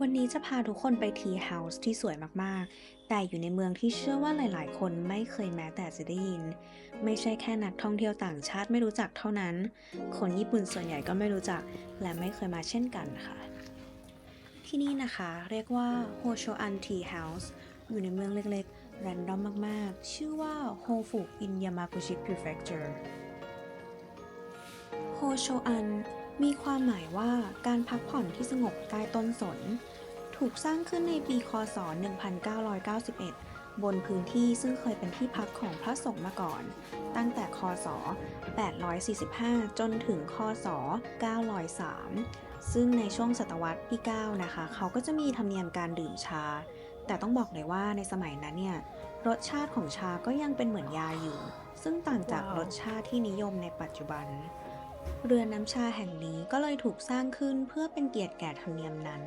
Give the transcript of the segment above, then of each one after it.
วันนี้จะพาทุกคนไปทีเฮาส์ที่สวยมากๆ แต่อยู่ในเมืองที่เชื่อว่าหลายๆ คนไม่เคยแม้แต่จะได้ยิน ไม่ใช่แค่นักท่องเที่ยวต่างชาติไม่รู้จักเท่านั้น คนญี่ปุ่นส่วนใหญ่ก็ไม่รู้จัก และไม่เคยมาเช่นกันค่ะ ที่นี่นะคะเรียกว่าโฮโชอันทีเฮาส์อยู่ในเมืองเล็กๆแรนดอมมากๆ ชื่อว่าโฮฟุอินยามากุชิ Prefecture โฮโชอัน มีความหมายว่าการพักผ่อนที่สงบใต้ต้นสน ถูกสร้างขึ้นในปีคศ 1991 บนพื้นที่ซึ่งเคยเป็นที่พักของพระสงฆ์มาก่อน ตั้งแต่คศ 845 จนถึงคศ 903 ซึ่งในช่วงศตวรรษที่ 9 นะคะ เขาก็จะมีธรรมเนียมการดื่มชา แต่ต้องบอกเลยว่าในสมัยนั้นเนี่ย รสชาติของชาก็ยังเป็นเหมือนยาอยู่ ซึ่งต่างจากรสชาติที่นิยมในปัจจุบัน เรือน้ำชาแห่งนี้ก็เลยถูกสร้างขึ้นเพื่อเป็นเกียรติแก่ธรรมเนียมนั้น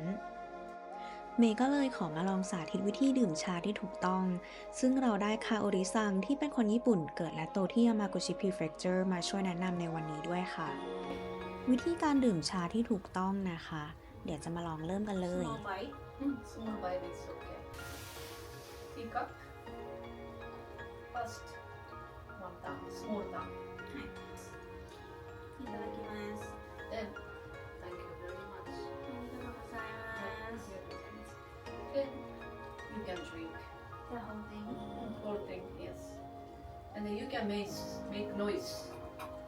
เมย์ก็เลยขอมาลองสาธิตวิธีดื่มชาที่ถูกต้อง ซึ่งเราได้คาโอริซังที่เป็นคนญี่ปุ่นเกิดและโตที่ยามากุชิ Prefecture มาช่วยแนะนำในวันนี้ด้วยค่ะ วิธีการดื่มชาที่ถูกต้องนะคะ เดี๋ยวจะมาลองเริ่มกันเลย Small bite. Small bite is okay. Teacup. First, one tongue, small tongue. and you can make, make noise.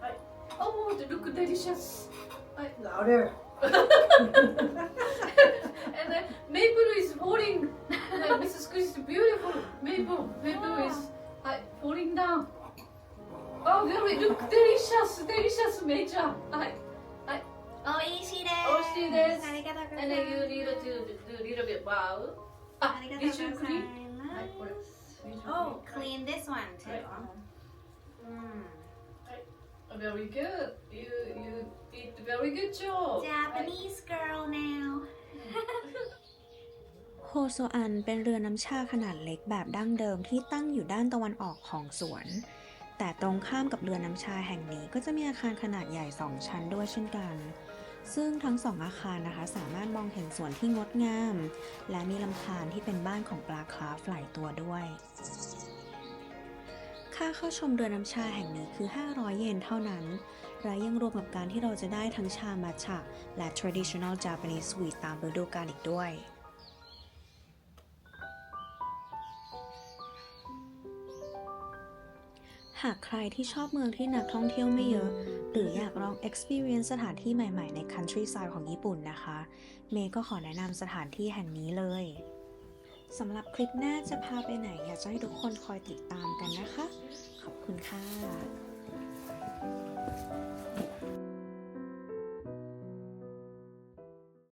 Right. Oh, it look delicious. Right. Louder. and then maple is falling. Like Mrs. Chris, beautiful maple. Maple is like, falling down. Oh, very look delicious, delicious, major. Right. Right. Oh, easy this. Oh, see this. And then you need to do, do a little bit wow. Ah, you Oh, clean this one too. Mm. Very good. You you did very good job. Japanese girl now. โฮโซอันเป็นเรือน้ำชาขนาดเล็กแบบดั้งเดิมที่ตั้งอยู่ด้านตะวันออกของสวน แต่ตรงข้ามกับเรือน้ำชาแห่งนี้ก็จะมีอาคารขนาดใหญ่สองชั้นด้วยเช่นกัน ซึ่งทั้งสองอาคารนะคะ สามารถมองเห็นสวนที่งดงาม และมีลำธารที่เป็นบ้านของปลาคาร์ฟหลายตัวด้วย ค่าเข้าชมเรือน้ำชาแห่งนี้คือ 500 เยนเท่านั้น และยังรวมกับการที่เราจะได้ทั้งชามัทฉะและ traditional Japanese sweet ตามฤดูกาลอีกด้วยหากใครที่ชอบเมืองที่นักท่องเที่ยวไม่เยอะ หรืออยากลอง experience สถานที่ใหม่ๆ ใน countryside ของญี่ปุ่นนะคะ เมย์ก็ขอแนะนำสถานที่แห่งนี้เลยสำหรับคลิปหน้าจะพาไปไหน อยากจะให้ทุกคนคอยติดตามกันนะคะ ขอบคุณค่ะ